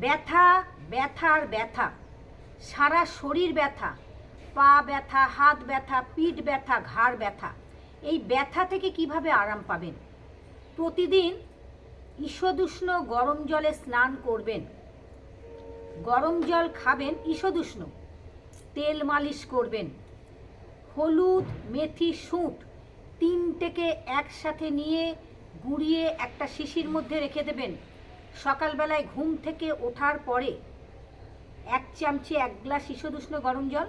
ব্যথা, ব্যথার ব্যথা। সারা শরীর ব্যথা, পা ব্যথা, হাত ব্যথা, পিঠ ব্যথা, ঘাড় ব্যথা। এই ব্যথা থেকে কীভাবে আরাম পাবেন? প্রতিদিন ঈষদুষ্ণ গরম জলে স্নান করবেন। গরম জল খাবেন ঈষদুষ্ণ। তেল মালিশ করবেন। হলুদ, মেথি শুঁট তিনটেকে একসাথে নিয়ে গুঁড়িয়ে একটা শিশির মধ্যে রেখে দেবেন। সকালবেলায় ঘুম থেকে ওঠার পরে এক চামচে এক গ্লাস ঈষদুষ্ণ গরম জল,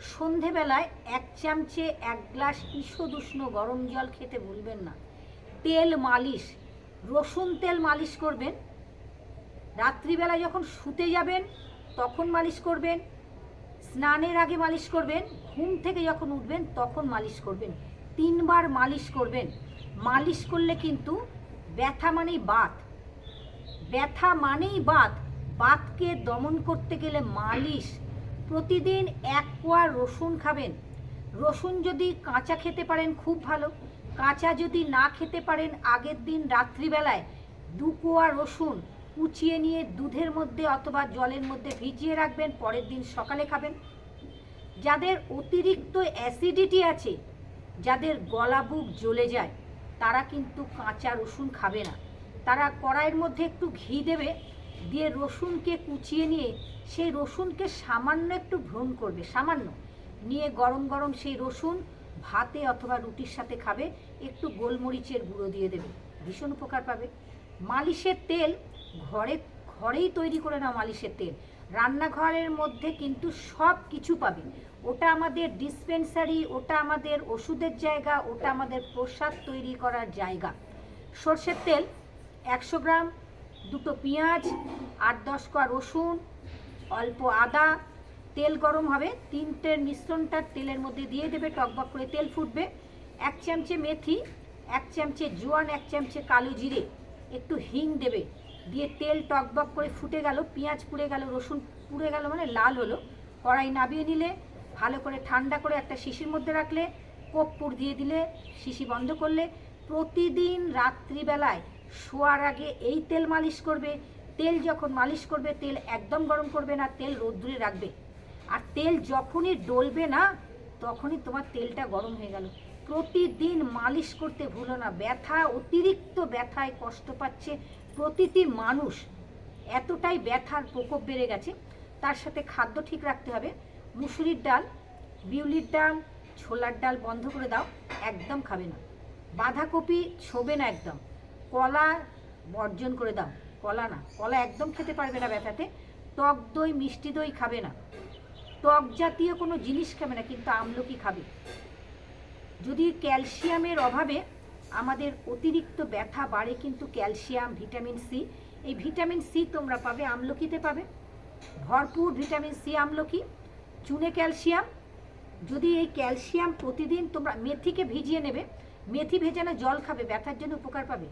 সন্ধেবেলায় এক চামচে এক গ্লাস ঈষদুষ্ণ গরম জল খেতে ভুলবেন না। তেল মালিশ, রসুন তেল মালিশ করবেন। রাত্রিবেলা যখন শুতে যাবেন, তখন মালিশ করবেন। স্নানের আগে মালিশ করবেন। ঘুম থেকে যখন উঠবেন, তখন মালিশ করবেন। তিনবার মালিশ করবেন। মালিশ করলে কিন্তু ব্যথা মানেই বাত। ব্যথা মানেই বাত। বাতকে দমন করতে গেলে মালিশ। প্রতিদিন এক কোয়া রসুন খাবেন। রসুন যদি কাঁচা খেতে পারেন খুব ভালো। কাঁচা যদি না খেতে পারেন, আগের দিন রাত্রিবেলায় দু কোয়া রসুন কুচিয়ে নিয়ে দুধের মধ্যে অথবা জলের মধ্যে ভিজিয়ে রাখবেন, পরের দিন সকালে খাবেন। যাদের অতিরিক্ত অ্যাসিডিটি আছে, যাদের গলা বুক জ্বলে যায়, তারা কিন্তু কাঁচা রসুন খাবে না। তারা কড়াইয়ের মধ্যে একটু ঘি দেবে, দিয়ে রসুনকে কুচিয়ে নিয়ে সেই রসুনকে সামান্য একটু ভ্রণ করবে, সামান্য। নিয়ে গরম গরম সেই রসুন ভাতে অথবা রুটির সাথে খাবে, একটু গোলমরিচের গুঁড়ো দিয়ে দেবে। ভীষণ উপকার পাবে। মালিশের তেল ঘরে, ঘরেই তৈরি করে না মালিশের তেল। রান্নাঘরের মধ্যে কিন্তু সব কিছু পাবে। ওটা আমাদের ডিসপেন্সারি ওটা আমাদের ওষুধের জায়গা, ওটা আমাদের প্রসাদ তৈরি করার জায়গা। সর্ষের তেল একশো গ্রাম, দুটো পেঁয়াজ, আট দশ কোয়া রসুন, অল্প আদা। তেল গরম হবে। তিনটের মিশ্রণটা তেলের মধ্যে দিয়ে দেবে টকবক করে তেল ফুটবে। এক চামচে মেথি, এক চামচে জোয়ান, এক চামচে কালো জিরে। একটু হিং দেবে। দিয়ে তেল টকবক করে ফুটে গেল, পেঁয়াজ পুড়ে গেল, রসুন পুড়ে গেল মানে লাল হলো। কড়াই নাবিয়ে নিলে, ভালো করে ঠান্ডা করে একটা শিশির মধ্যে রাখলে কর্পূর দিয়ে দিলে, শিশি বন্ধ করলে, প্রতিদিন রাত্রিবেলায় শোয়ার আগে এই তেল মালিশ করবে। তেল যখন মালিশ করবে, তেল একদম গরম করবে না, তেল রোদ্দুরে রাখবে। আর তেল যখনই ডলবে না, তখনই তোমার তেলটা গরম হয়ে গেল। প্রতিদিন মালিশ করতে ভুলো না। ব্যথা, অতিরিক্ত ব্যথায় কষ্ট পাচ্ছে প্রতিটি মানুষ। এতটাই ব্যথার প্রকোপ বেড়ে গেছে। তার সাথে খাদ্য ঠিক রাখতে হবে। মুসুরির ডাল, বিউলির ডাল, ছোলার ডাল বন্ধ করে দাও। একদম খাবে না। বাঁধাকপি ছোবে না একদম। কলা বর্জন করে দাও। কলা না, কলা একদম খেতে পারবে না ব্যথাতে। টক দই, মিষ্টি দই খাবে না। টক জাতীয় কোনো জিনিস খাবে না, কিন্তু আমলকি খাবে। যদি ক্যালসিয়ামের অভাবে আমাদের অতিরিক্ত ব্যথা বাড়ে, কিন্তু ক্যালসিয়াম, ভিটামিন সি, এই ভিটামিন সি তোমরা পাবে, আমলকিতে পাবে। ভরপুর ভিটামিন সি আমলকি, চুনে ক্যালসিয়াম। যদি এই ক্যালসিয়াম প্রতিদিন তোমরা মেথিকে ভিজিয়ে নেবে, মেথি ভেজানো জল খাবে, ব্যথার জন্য উপকার পাবে।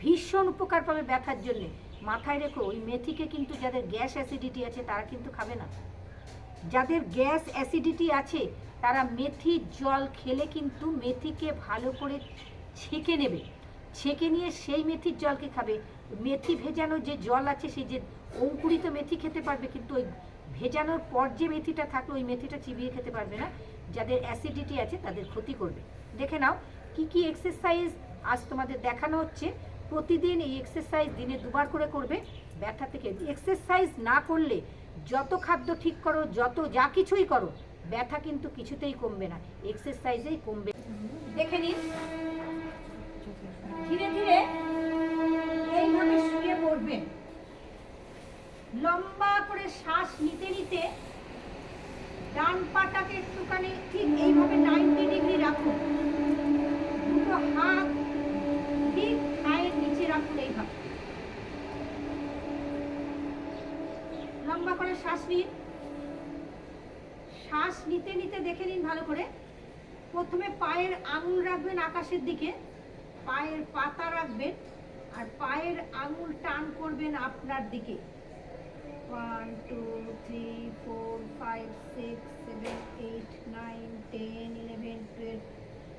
ভীষণ উপকার পাবে ব্যথার জন্যে। মাথায় রেখো, ওই মেথিকে কিন্তু যাদের গ্যাস অ্যাসিডিটি আছে, তারা কিন্তু খাবে না। যাদের গ্যাস অ্যাসিডিটি আছে, তারা মেথির জল খেলে কিন্তু মেথিকে ভালো করে ছেঁকে নেবে। ছেঁকে নিয়ে সেই মেথির জলকে খাবে। মেথি ভেজানো যে জল আছে, সেই যে অঙ্কুরিত মেথি খেতে পারবে, কিন্তু ওই ভেজানোর পর যে মেথিটা থাকল, ওই মেথিটা চিবিয়ে খেতে পারবে না। যাদের অ্যাসিডিটি আছে, তাদের ক্ষতি করবে। দেখে নাও, কি কি এক্সারসাইজ আজ তোমাদের দেখানো হচ্ছে। প্রতিদিন এই এক্সারসাইজ দিনে দুবার করে করবে। ব্যথা থেকে এক্সারসাইজ না করলে যত খাদ্য ঠিক করো, যত যা কিছুই করো, ব্যথা কিন্তু কিছুতেই কমবে না। এক্সারসাইজেই কমবে। দেখে নিন। ধীরে ধীরে এইভাবে শুয়ে পড়বেন। লম্বা করে শ্বাস নিতে নিতে ডান পাটাকে একটুখানি ঠিক এইভাবে নাইনটি ডিগ্রি রাখুন। দুটো হাত ঠিক নিচে রাখুন লম্বা করে শ্বাস নিন। শ্বাস নিতে নিতে দেখে নিন ভালো করে। প্রথমে পায়ের আঙুল রাখবেন আকাশের দিকে। পায়ের পাতা রাখবেন আর পায়ের আঙুল টান করবেন আপনার দিকে। One two three four five six seven eight nine ten eleven twelve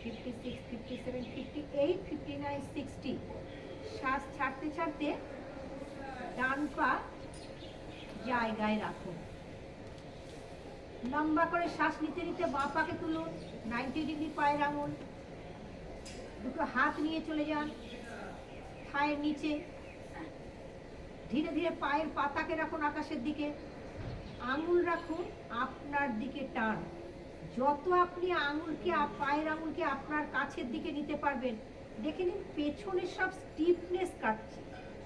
fifty six fifty seven fifty eight fifty nine sixty শ্বাস ছাড়তে ছাড়তে ডান পা জায়গায় রাখুন। লম্বা করে শ্বাস নিতে নিতে বাঁ পাকে তুলুন নাইনটি ডিগ্রি পায়ের আঙুল দুটো হাত নিয়ে চলে যান, থায়ের নিচে। ধীরে ধীরে পায়ের পাতাকে রাখুন আকাশের দিকে। আঙুল রাখুন আপনার দিকে টান। যত আপনি আঙুলকে পায়ের আঙুলকে আপনার কাছের দিকে নিতে পারবেন, দেখে নিন পেছনে সব স্টিফনেস কাটছে,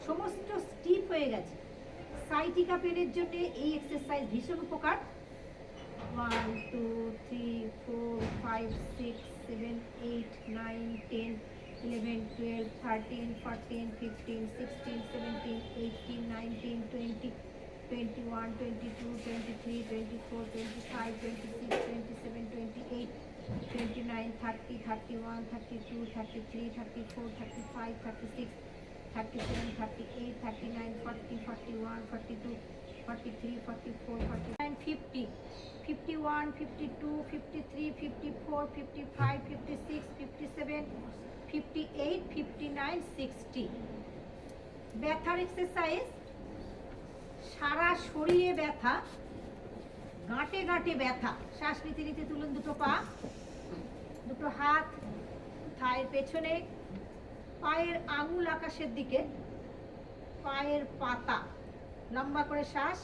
সমস্ত স্টিফ হয়ে গেছে। সাইটিকা পেনের জন্য এই এক্সারসাইজ ভীষণ উপকার। One two three four five six seven eight nine ten eleven twelve thirteen fourteen fifteen sixteen seventeen eighteen nineteen twenty twenty one twenty two twenty three twenty four twenty five twenty six twenty seven twenty eight twenty nine thirty thirty one thirty two thirty three thirty four thirty five thirty six thirty seven thirty eight thirty nine forty forty one forty two forty three forty four forty nine fifty fifty one fifty two fifty three fifty four fifty five fifty six fifty seven fifty eight fifty nine sixty ব্যথার exercise সারা শরীরে ব্যথা গাঁটে গাঁটে ব্যথা। শ্বাস নিতে নিতে তুলুন দুটো পা, দুটো হাত, থায়ের পেছনে, পায়ের আঙুল আকাশের দিকে, পায়ের পাতা। লম্বা করে শ্বাস,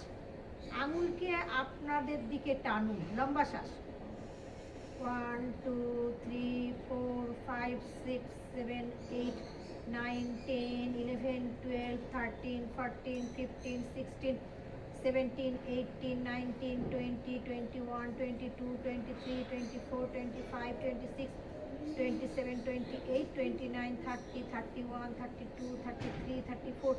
আঙুলকে আপনাদের দিকে টানুন। লম্বা শ্বাস। One two three four five six seven eight nine, ten, eleven, twelve, thirteen, fourteen, fifteen, sixteen, seventeen eighteen nineteen, twenty twenty one, twenty two, twenty three, twenty four, twenty five, twenty six, twenty seven, twenty eight, twenty nine, thirty thirty one, thirty two, thirty three, thirty four,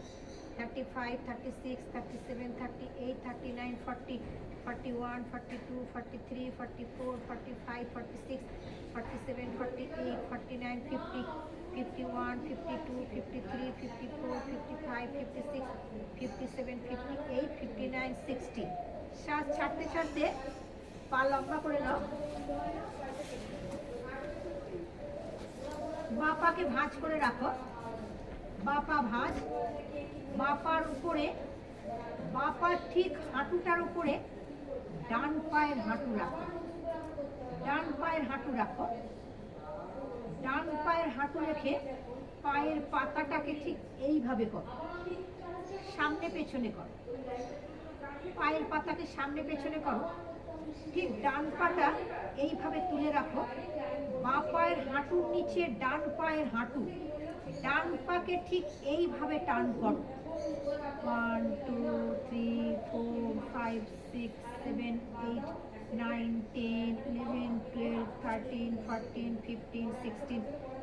thirty five, thirty six, thirty seven, thirty eight, thirty nine, forty forty one forty two forty three forty four forty five forty six forty seven forty eight forty nine fifty fifty one fifty two fifty three fifty four fifty five fifty six fifty seven fifty eight fifty nine sixty শ্বাস ছাড়তে ছাড়তে পা লম্বা করে নাও। বাপাকে ভাঁজ করে রাখো। বাপা ভাঁজ। বাপার উপরে বাপার ঠিক হাঁটুটার উপরে ডান পায়ের হাঁটু রাখো। ডান পায়ের হাঁটু রাখো। ডান পায়ের হাঁটু রেখে পায়ের পাতাটাকে ঠিক এইভাবে করো। সামনে পেছনে করো। পায়ের পাতাকে সামনে পেছনে করো। ঠিক ডান পাটা এইভাবে তুলে রাখো। বাঁ পায়ের হাঁটুর নিচে ডান পায়ের হাঁটু। ডান পাকে ঠিক এইভাবে টান করো। One two three four five six seven eight nine ten eleven twelve thirteen fourteen fifteen sixteen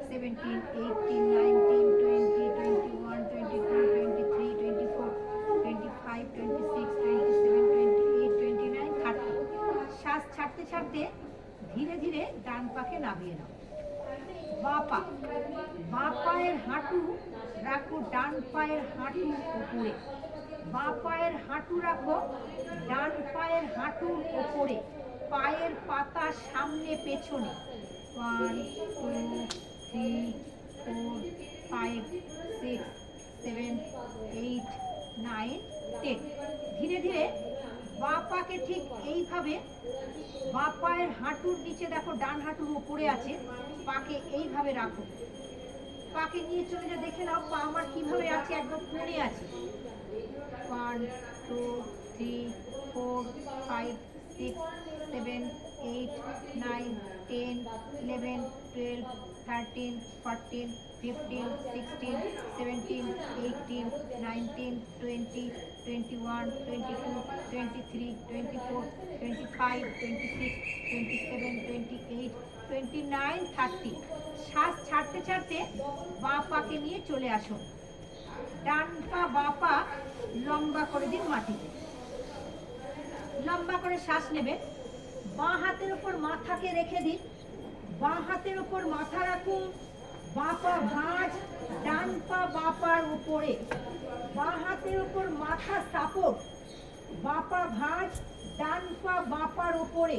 seventeen eighteen nineteen twenty twenty one twenty two twenty three twenty four twenty five twenty six twenty seven twenty eight twenty nine thirty শ্বাস ছাড়তে ছাড়তে ধীরে ধীরে ডান পাকে নামিয়ে নাও। বাঁ পা বাঁ পায়ের হাঁটু রাখো, ডান পায়ের হাঁটু উপরে। বাঁ পায়ের হাঁটু রাখো, ডান পায়ের হাঁটুর উপরে। পায়ের পাতা সামনে, পেছনে। One two three four five six seven eight nine ten ধীরে ধীরে বাঁ পাকে ঠিক এইভাবে বাঁ পায়ের হাঁটুর নিচে দেখো, ডান হাঁটুর উপরে আছে। পাকে এইভাবে রাখো। পাকে নিয়ে চলে যা, দেখে নাও, পা আমার কীভাবে আছে, একদম কোণে আছে। One two three four five six seven eight nine ten eleven twelve thirteen fourteen fifteen sixteen seventeen eighteen nineteen twenty twenty one twenty two twenty three twenty four twenty five twenty six twenty seven twenty eight twenty nine thirty শ্বাস ছাড়তে ছাড়তে বাঁ পাকে নিয়ে চলে আসুন ডান পা বাঁ লম্বা করে দিন মাটিতে লম্বা করে শ্বাস নেবেন বাঁ হাতের ওপর মাথাকে রেখে দিন বাঁ হাতের ওপর মাথা রাখুন। বাঁ পা ভাঁজ ডান পা বাঁ পার উপরে। বাঁ হাতের ওপর মাথা সাপোর্ট। বাঁ পা ভাঁজ, ডান পা বাঁ পার ওপরে।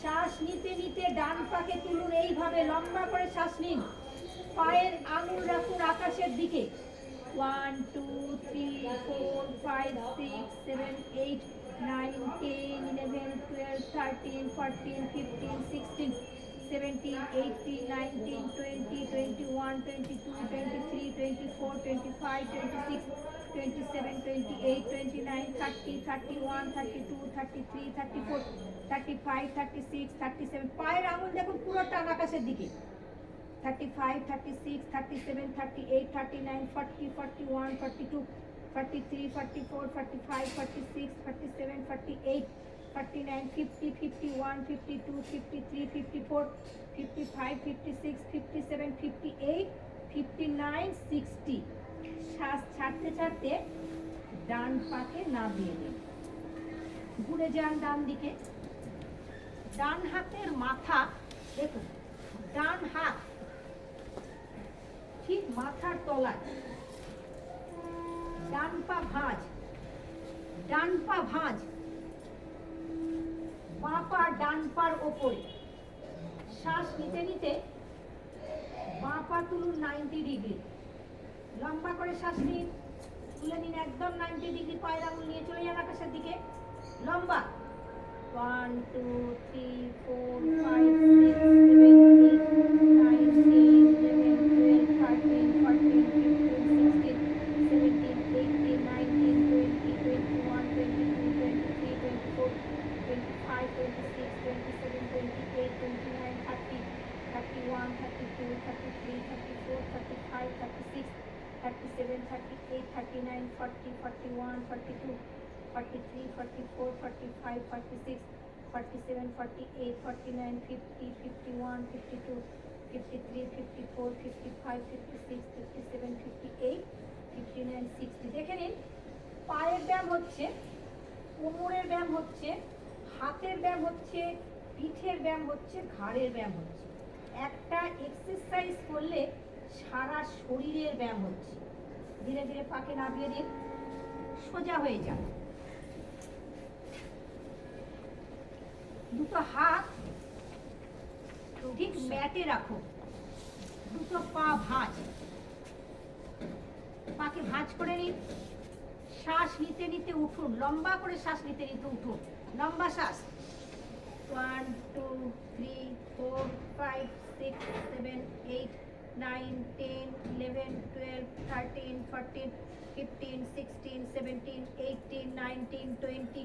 শ্বাস নিতে নিতে ডান পাকে তুলুন, এইভাবে লম্বা করে শ্বাস নিন। পায়ের আঙুল রাখুন আকাশের দিকে। One two three four five six seven eight nine ten eleven twelve thirteen fourteen fifteen sixteen 17, 18, 19, 20, 21, 22, 23, 24, 25, 26, 27, 28, 29, 30, 31, 32, 33, 34, 35, 36, 37. পায়ের আঙুল দেখুন পুরো টান আকাশের দিকে 35, 36, 37, 38, 39, 40, 41, 42, 43, 44, 45, 46, 47, 48, 39, nine fifty fifty one fifty two fifty three fifty four fifty five fifty six fifty seven fifty eight fifty nine sixty শ্বাস ছাড়তে ছাড়তে ডান পাকে না দিয়ে দিন ঘুরে যান ডান দিকে। ডান হাতের মাথা দেখুন ডান হাত ঠিক মাথার তলায়। ডান পা ভাঁজ ডান পা ভাঁজ। বাঁ পা ডান পার ওপরে। শ্বাস নিতে নিতে বাঁ পা তুলুন নাইনটি ডিগ্রি লম্বা করে শ্বাস নিন, তুলে নিন একদম নাইনটি ডিগ্রি পায়ের আঙুল নিয়ে চলে যান আকাশের দিকে। লম্বা। One two three four five six seven eight nine ten eleven twelve thirteen fourteen fifteen sixteen seventeen eighteen nineteen twenty twenty one twenty two twenty three twenty four twenty five twenty six twenty seven twenty eight twenty nine thirty thirty one thirty two thirty three thirty four thirty five thirty six thirty seven thirty eight thirty nine forty forty one forty two 43, 44, 45, 46, 47, 48, 49, 50, 51, 52, 53, 54, 55, 56, 57, 58, 59, 60 দেখে নিন পায়ের ব্যায়াম হচ্ছে কোমরের ব্যায়াম হচ্ছে হাতের ব্যায়াম হচ্ছে পিঠের ব্যায়াম হচ্ছে ঘাড়ের ব্যায়াম হচ্ছে। একটা এক্সারসাইজ করলে সারা শরীরের ব্যায়াম হচ্ছে। ধীরে ধীরে পাকে নামিয়ে দিন সোজা হয়ে যান। দুটো হাত ঠিক ম্যাটে রাখো। দুটো পা ভাঁজ। পাকে ভাঁজ করে নিন। শ্বাস নিতে নিতে উঠুন। লম্বা করে শ্বাস নিতে নিতে উঠুন। লম্বা শ্বাস। One two three four five six seven eight nine ten eleven twelve thirteen fourteen fifteen sixteen seventeen eighteen nineteen twenty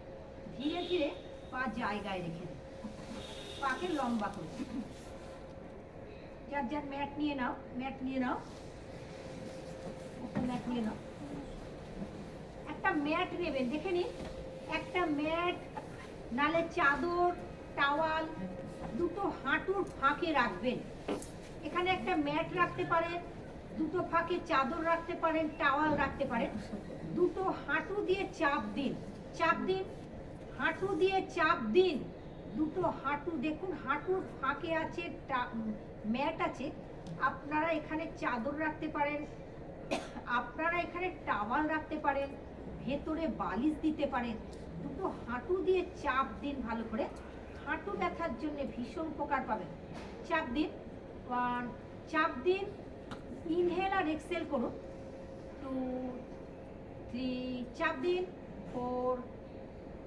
ধীরে ধীরে পা জায়গায় রেখে দিন পাকে লম্বা করে। যার যার ম্যাট নিয়ে নাও, ম্যাট নিয়ে নাও। একটা ম্যাট নিয়ে নাও। একটা ম্যাট নেবেন, দেখে নিন। একটা ম্যাট, নালে চাদর, টাওয়াল, দুটো হাঁটুর ফাঁকে রাখবেন। এখানে একটা ম্যাট রাখতে পারেন, দুটো ফাঁকে চাদর রাখতে পারেন, টাওয়াল রাখতে পারেন। দুটো হাঁটু দিয়ে চাপ দিন। চাপ দিন হাঁটু দিয়ে চাপ দিন। দুটো হাঁটু দেখুন, হাঁটুর ফাঁকে আছে ম্যাট আছে। আপনারা এখানে চাদর রাখতে পারেন, আপনারা এখানে টাওয়াল রাখতে পারেন, ভেতরে বালিশ দিতে পারেন। দুটো হাঁটু দিয়ে চাপ দিন ভালো করে। হাঁটু ব্যথার জন্য ভীষণ উপকার পাবেন। চাপ দিন চাপ দিন ইনহেল আর এক্সেল করুন। টু, থ্রি, চাপ দিন, four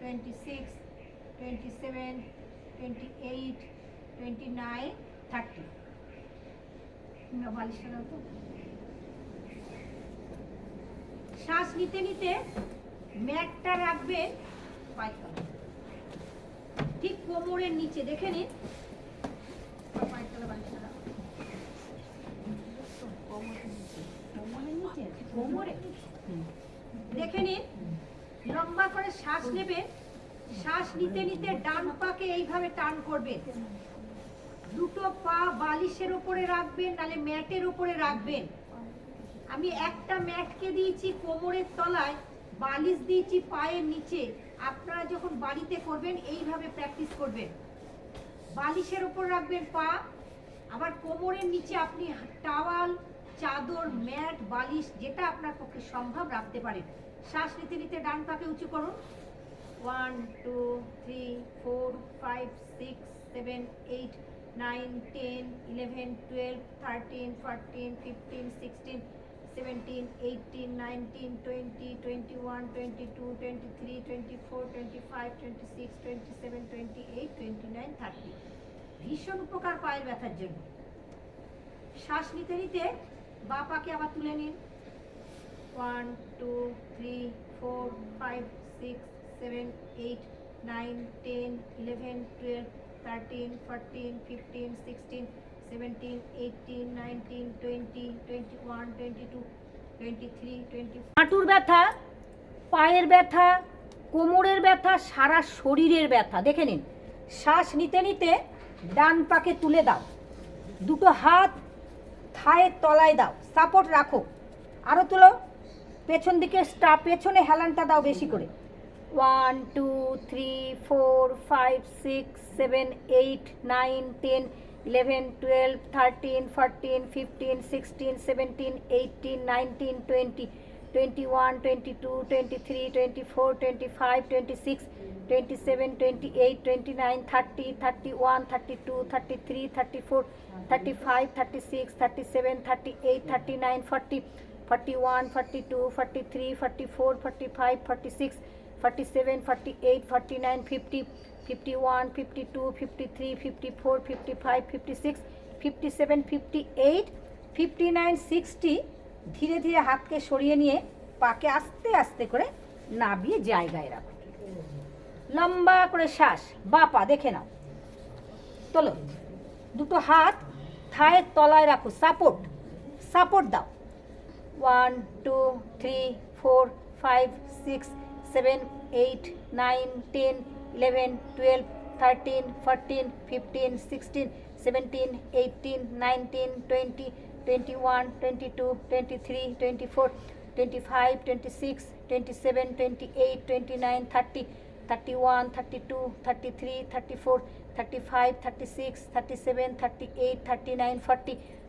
twenty six twenty seven twenty eight twenty nine thirty তো। শ্বাস নিতে নিতে ম্যাটটা রাখবেন পায়খানা। ঠিক কোমরের নিচে, দেখে নিন। পায়খানা বালিশটা রাখো। কোমরে দেখে নিন। লম্বা করে শ্বাস নেবেন শ্বাস নিতে নিতে ডান পাকে এইভাবে টান করবেন দুটো পা বালিশের উপরে রাখবেন, নালে ম্যাটের উপরে রাখবেন। আমি একটা ম্যাটকে দিয়েছি কোমরের তলায়, বালিশ দিয়েছি পায়ের নিচে। আপনারা যখন বাড়িতে করবেন, এইভাবে প্র্যাকটিস করবেন। বালিশের উপর রাখবেন পা, আবার কোমরের নিচে আপনি টাওয়াল, চাদর, ম্যাট, বালিশ, যেটা আপনার পক্ষে সম্ভব রাখতে পারেন। শ্বাস নিতে নিতে ডান পাকে উঁচু করুন। One two three four five six seven eight nine ten eleven twelve thirteen fourteen fifteen sixteen seventeen eighteen nineteen twenty twenty one twenty two twenty three twenty four twenty five twenty six twenty seven twenty eight twenty nine thirty ভীষণ উপকার পায়ের ব্যথার জন্য। শ্বাস নিতে নিতে বা পাকে আবার তুলে নিন। One two three four five six seven eight nine ten eleven twelve thirteen fourteen fifteen sixteen seventeen eighteen nineteen twenty twenty one twenty two twenty three twenty হাঁটুর ব্যথা, পায়ের ব্যথা, কোমরের ব্যথা, সারা শরীরের ব্যথা। দেখে নিন। শ্বাস নিতে নিতে ডান পাকে তুলে দাও। দুটো হাত থায়ের তলায় দাও। সাপোর্ট রাখো। আরও তুলো। পেছন দিকে স্টা পেছনে হেলানটা দাও বেশি করে। One two three four five six seven eight nine ten eleven twelve thirteen fourteen fifteen sixteen seventeen eighteen nineteen twenty twenty one twenty two twenty three twenty four twenty five twenty six twenty seven twenty eight twenty nine thirty thirty one thirty two thirty three thirty four thirty five thirty six thirty seven thirty eight thirty nine forty forty one forty two forty three forty four forty five forty six forty seven forty eight forty nine fifty fifty one fifty two fifty three fifty four fifty five fifty six fifty seven fifty eight fifty nine sixty ধীরে ধীরে হাতকে সরিয়ে নিয়ে পাকে আস্তে আস্তে করে নাবিয়ে জায়গায় রাখো। লম্বা করে শ্বাস, বা পা দেখে নাও। তোলো। দুটো হাত থায়ের তলায় রাখো। সাপোর্ট। সাপোর্ট দাও। One, two, three, four, five, six, seven, eight, nine, ten, eleven, twelve, thirteen, fourteen, fifteen, sixteen, seventeen eighteen nineteen, twenty twenty one, twenty two, twenty three, twenty four, twenty five, twenty six, twenty seven, twenty eight, twenty nine, thirty thirty one, thirty two, thirty three, thirty four, thirty five, thirty six, thirty seven, thirty eight, thirty nine, forty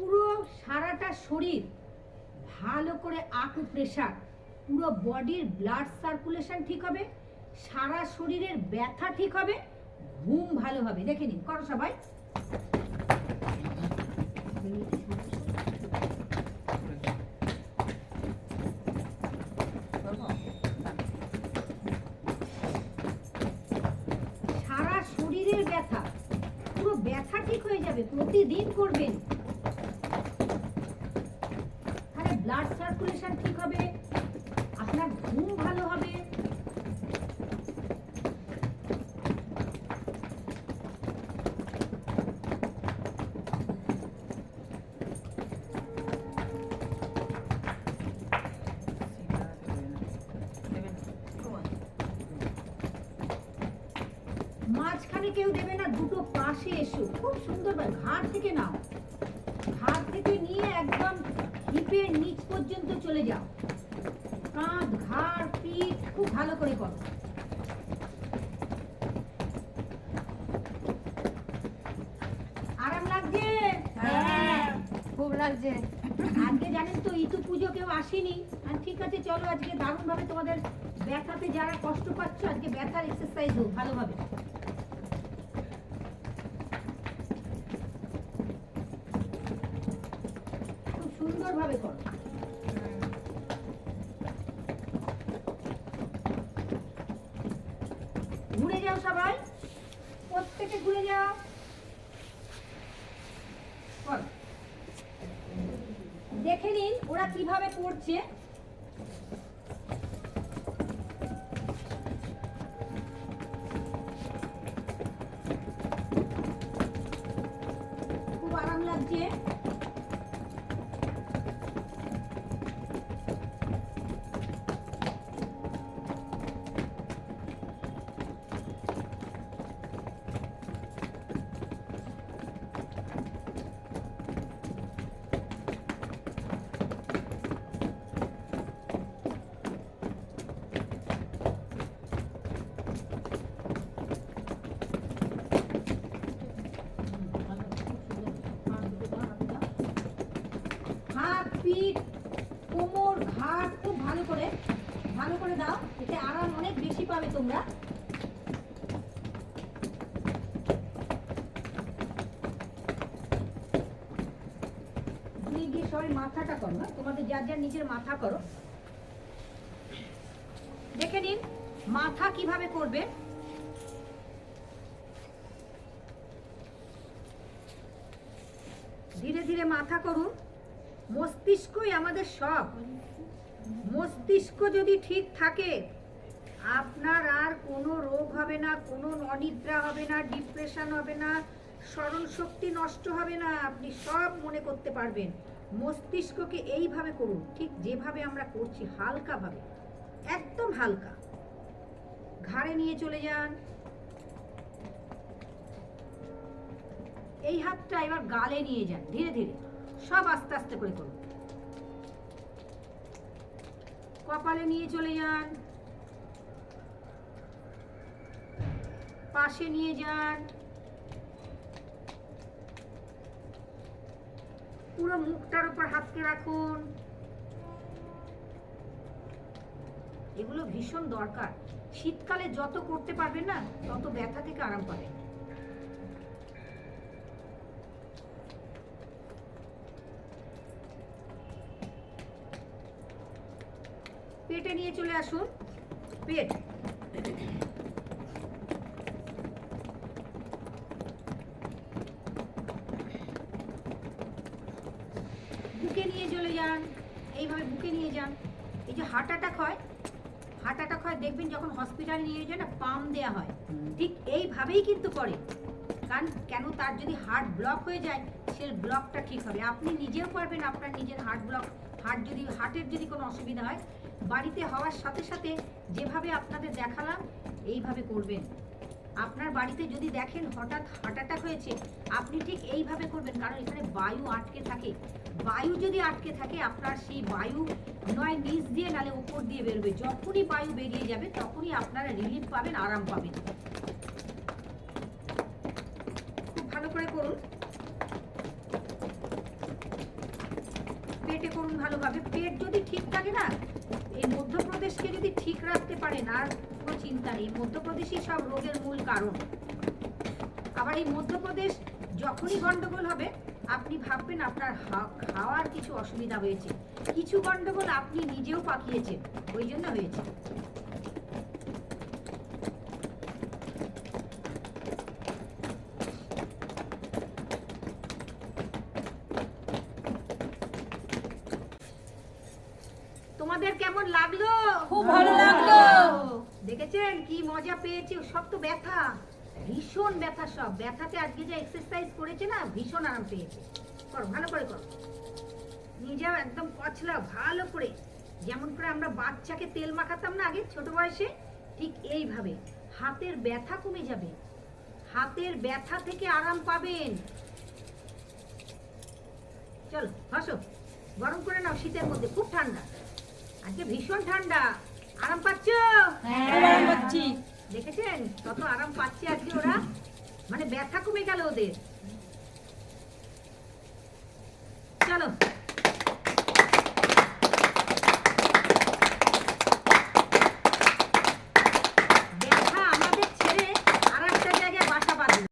পুরো সারাটা শরীর ভালো করে আকু pressure পুরো বডির blood circulation ঠিক হবে, সারা শরীরের ব্যথা ঠিক হবে, ঘুম ভালো হবে। দেখে নিন, করো সবাই। মাঝখানে কেউ দেবে না দুটো পাশে এসো। খুব সুন্দর ঘাট থেকে নাও। ঘাট থেকে নিয়ে একদম হিপের নিচ পর্যন্ত চলে যাও। কাঁধ ঘাড় পিঠ খুব ভালো করে করো। আরাম লাগছে? হ্যাঁ খুব লাগছে। আজকে জানেন তো ইতু পুজো কেউ আসেনি। আর ঠিক আছে চলো আজকে দারুণ ভাবে তোমাদের ব্যথাতে যারা কষ্ট পাচ্ছ আজকে ব্যথার এক্সারসাইজ হোক ভালোভাবে। সবাই প্রত্যেকে ঘুরে যাও। দেখে নিন ওরা কীভাবে করছে। পিঠ, কোমর ঘাট খুব ভালো করে ভালো করে দাও, এতে আরাম অনেক বেশি পাবে তোমরা সবাই মাথাটা করো হ্যাঁ? তোমাদের যার যার নিজের মাথা করো দেখে নিন, মাথা কীভাবে করবে ধীরে ধীরে মাথা করুন মস্তিষ্কই আমাদের সব মস্তিষ্ক যদি ঠিক থাকে, আপনার আর কোনো রোগ হবে না, কোনো অনিদ্রা হবে না, ডিপ্রেশন হবে না, স্মরণ শক্তি নষ্ট হবে না, আপনি সব মনে করতে পারবেন। মস্তিষ্ককে এইভাবে করুন, ঠিক যেভাবে আমরা করছি, হালকাভাবে, একদম হালকা। ঘাড়ে নিয়ে চলে যান। এই হাতটা এবার গালে নিয়ে যান, ধীরে ধীরে, সব আস্তে আস্তে করে করুন। কপালে নিয়ে চলে যান। পাশে নিয়ে যান। পুরো মুখটার উপর হাতকে রাখুন। এগুলো ভীষণ দরকার। শীতকালে যত করতে পারবেন না, তত ব্যথা থেকে আরাম পাবেন। পেটে নিয়ে চলে আসুন। পেট। বুকে নিয়ে চলে যান। এইভাবে বুকে নিয়ে যান। এই যে হার্ট অ্যাটাক হয়, হার্ট অ্যাটাক হয়, দেখবেন যখন হসপিটাল নিয়ে যায় না, পাম দেয়া হয়। ঠিক এইভাবেই কিন্তু করে। কারণ কেন তার যদি হার্ট ব্লক হয়ে যায়, সে ব্লকটা ঠিক হবে। আপনি নিজেও পারবেন আপনার নিজের হার্ট ব্লক, হার্ট যদি, হার্টের যদি কোনো অসুবিধা হয় বাড়িতে হওয়ার সাথে সাথে যেভাবে আপনাদের দেখালাম, এইভাবে করবেন। আপনার বাড়িতে যদি দেখেন হঠাৎ হার্ট অ্যাটাক হয়েছে, আপনি ঠিক এইভাবে করবেন, কারণ এখানে বায়ু আটকে থাকে। বায়ু যদি আটকে থাকে, আপনার সেই বায়ু নয়, নিচ দিয়ে নালে উপর দিয়ে বেরোবে। যখনই বায়ু বেরিয়ে যাবে, তখনই আপনারা রিলিফ পাবেন, আরাম পাবেন। খুব ভালো করে করুন। পেটে করুন ভালোভাবে। পেট যদি ঠিক থাকে না এই মধ্যপ্রদেশকে যদি ঠিক রাখতে পারেন, আর কোনো চিন্তা নেই। মধ্যপ্রদেশই সব রোগের মূল কারণ। আবার এই মধ্যপ্রদেশ যখনই গন্ডগোল হবে, আপনি ভাববেন আপনার খাওয়ার কিছু অসুবিধা হয়েছে। কিছু গন্ডগোল আপনি নিজেও পাকিয়েছেন, ওই জন্য হয়েছে তোমাদের কেমন লাগল খুব ভালো লাগল। দেখেছেন কি মজা পেয়েছে সব তো ব্যথা, ভীষণ ব্যথা সব। ব্যথাতে আজকে যে এক্সারসাইজ করেছে না, ভীষণ আরাম পেয়েছে। করো, ভালো করে করো। নিজেও একদম কচলা ভালো করে। যেমন করে আমরা বাচ্চাকে তেল মাখাতাম না আগে, ছোট বয়সে, ঠিক এইভাবে। হাতের ব্যথা কমে যাবে। হাতের ব্যথা থেকে আরাম পাবেন। চলো, বসো। গরম করে নাও শীতের মধ্যে, খুব ঠান্ডা। আজকে ভীষণ ঠান্ডা। আরাম পাচ্ছ? আরাম পাচ্ছি। দেখেছেন? কত আরাম পাচ্ছে আজকে ওরা। মানে ব্যথা কমে গেল ওদের। চলো।